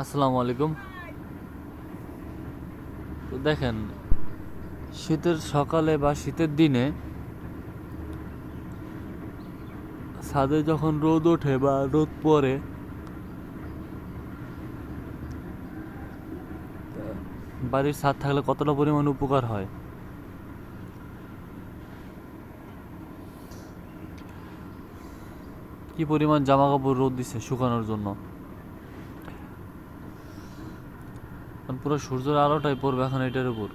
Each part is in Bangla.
আসসালামু আলাইকুম। তো দেখেন, শীতের সকালে বা শীতের দিনে ছাদে যখন রোদ ওঠে বা রোদ পড়ে, বাড়ির ছাদ থাকলে কতটা পরিমাণ উপকার হয়? কি পরিমাণ জামা কাপড় রোদ দিছে শুকানোর জন্য? পুরো সূর্যের আলোটাই পড়বে এখন এটার উপর।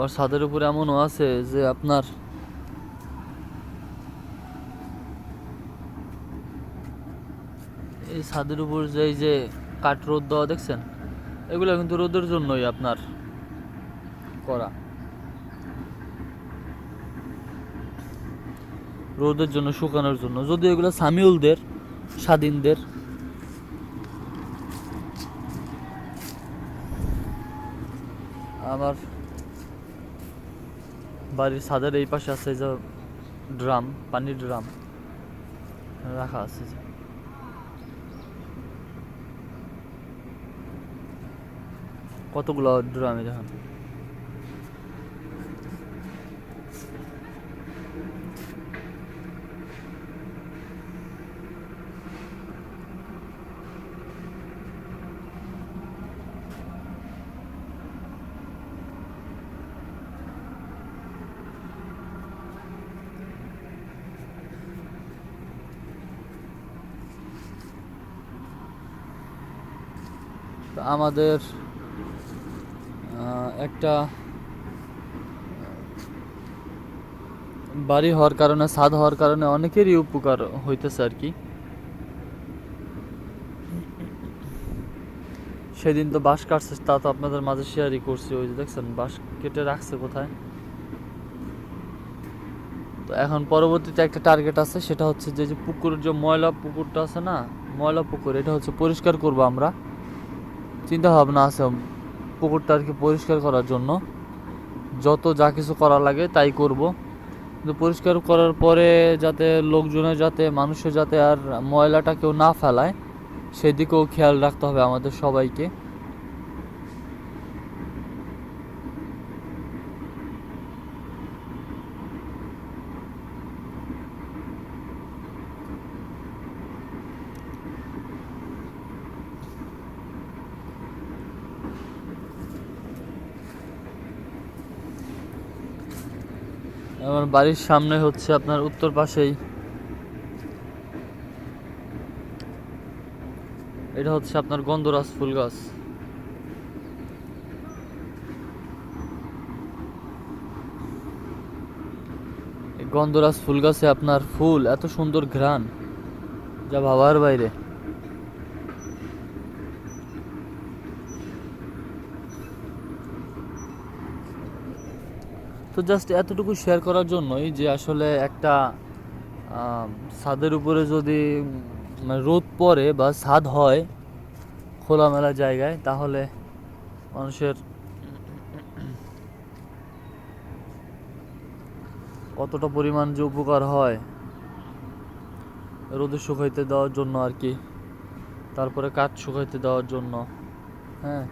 আবার ছাদের উপরে এমনও আছে যে আপনার এই ছাদের উপর যে এই যে কাঠ রোদ দেওয়া দেখছেন, এগুলো কিন্তু রোদের জন্যই আপনার করা। রোদের জন্য, শুকানোর জন্য। যদি এগুলো সামিউলদের স্বাধীনদের আমার বাড়ির ছাদের এই পাশে আছে যে ড্রাম পানির ড্রাম রাখা আছে। কতগুলো ড্রামে দেখেন আমাদের একটা বাড়ি হওয়ার কারণে, ছাদ হওয়ার কারণে অনেকেরই উপকার হইতেছে আর কি। সেদিন তো বাঁশ কাটছে, তা তো আপনাদের মাঝে শেয়ারই করছি, ওই যে দেখছেন, বাঁশ কেটে রাখছে কোথায়? তো এখন পরবর্তীতে একটা টার্গেট আছে, সেটা হচ্ছে যে যে পুকুরের যে ময়লা পুকুরটা আছে না, ময়লা পুকুর, এটা হচ্ছে পরিষ্কার করব আমরা। চিন্তা ভাবনা আছে পুকুরটা আর কি পরিষ্কার করার জন্য। যত যা কিছু করা লাগে তাই করব। কিন্তু পরিষ্কার করার পরে যাতে লোকজনের যাতে, মানুষের যাতে আর ময়লাটা কেউ না ফেলায়, সেদিকেও খেয়াল রাখতে হবে আমাদের সবাইকে। আমার বাড়ির সামনে হচ্ছে আপনার উত্তর পাশেই। এটা হচ্ছে আপনার গন্ধরাজ ফুল গাছ। গন্ধরাজ ফুল গাছে আপনার ফুল, এত সুন্দর ঘ্রাণ, যা ভাবার বাইরে। তো জাস্ট এতটুকু শেয়ার করার জন্যই যে আসলে একটা ছাদের উপরে যদি মানে রোদ পড়ে বা ছাদ হয় খোলামেলা জায়গায়, তাহলে মানুষের কতটা পরিমাণ যে উপকার হয় রোদে শুকাইতে দেওয়ার জন্য আর কি, তারপরে কাঠ শুকাইতে দেওয়ার জন্য হ্যাঁ।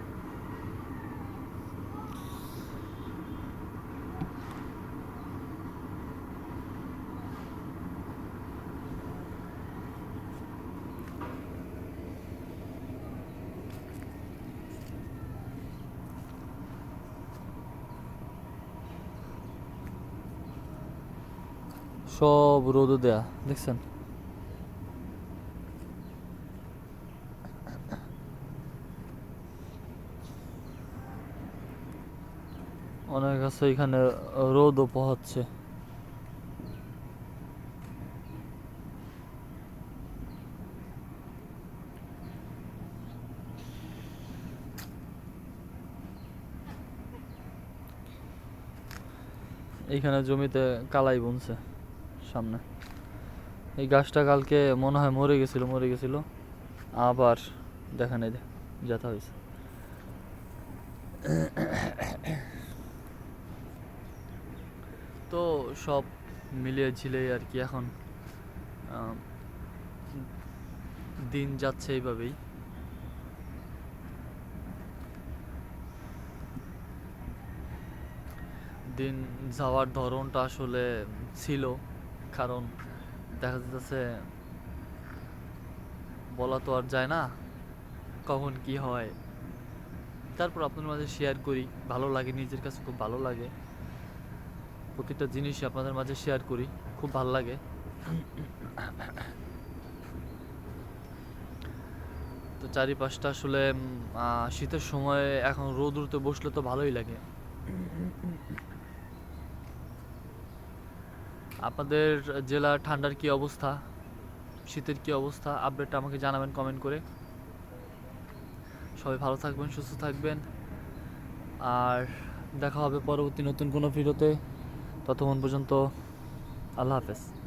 সব রোদ দেয়া দেখছেন? অনেক আছে এখানে রোদও পোহাচ্ছে। এখানে জমিতে কালাই বুনছে। সামনে। এই গাছটা কালকে মনে হয় মরে গেছিল মরে গেছিল। আবার দেখা নেই ব্যথা হয়েছে। তো সব মিলিয়ে ঝিলে আর কি এখন দিন যাচ্ছে এইভাবেই। দিন যাওয়ার ধরনটা আসলে ছিল। কারণ দেখা যাচ্ছে বলা তো আর যায় না কখন কি হয়। তারপর আপনাদের মাঝে শেয়ার করি, ভালো লাগে, নিজের কাছে খুব ভালো লাগে। প্রতিটা জিনিসই আপনাদের মাঝে শেয়ার করি, খুব ভালো লাগে। তো চারিপাশটা আসলে শীতের সময় এখন রোদ উঠতে বসলে তো ভালোই লাগে। আপনাদের জেলার ঠান্ডার কি অবস্থা? শীতের কি অবস্থা? আপডেটটা আমাকে জানাবেন কমেন্ট করে। সবাই ভালো থাকবেন, সুস্থ থাকবেন। আর দেখা হবে পরবর্তী নতুন কোনো ভিডিওতে। ততক্ষণ পর্যন্ত আল্লাহ হাফেজ।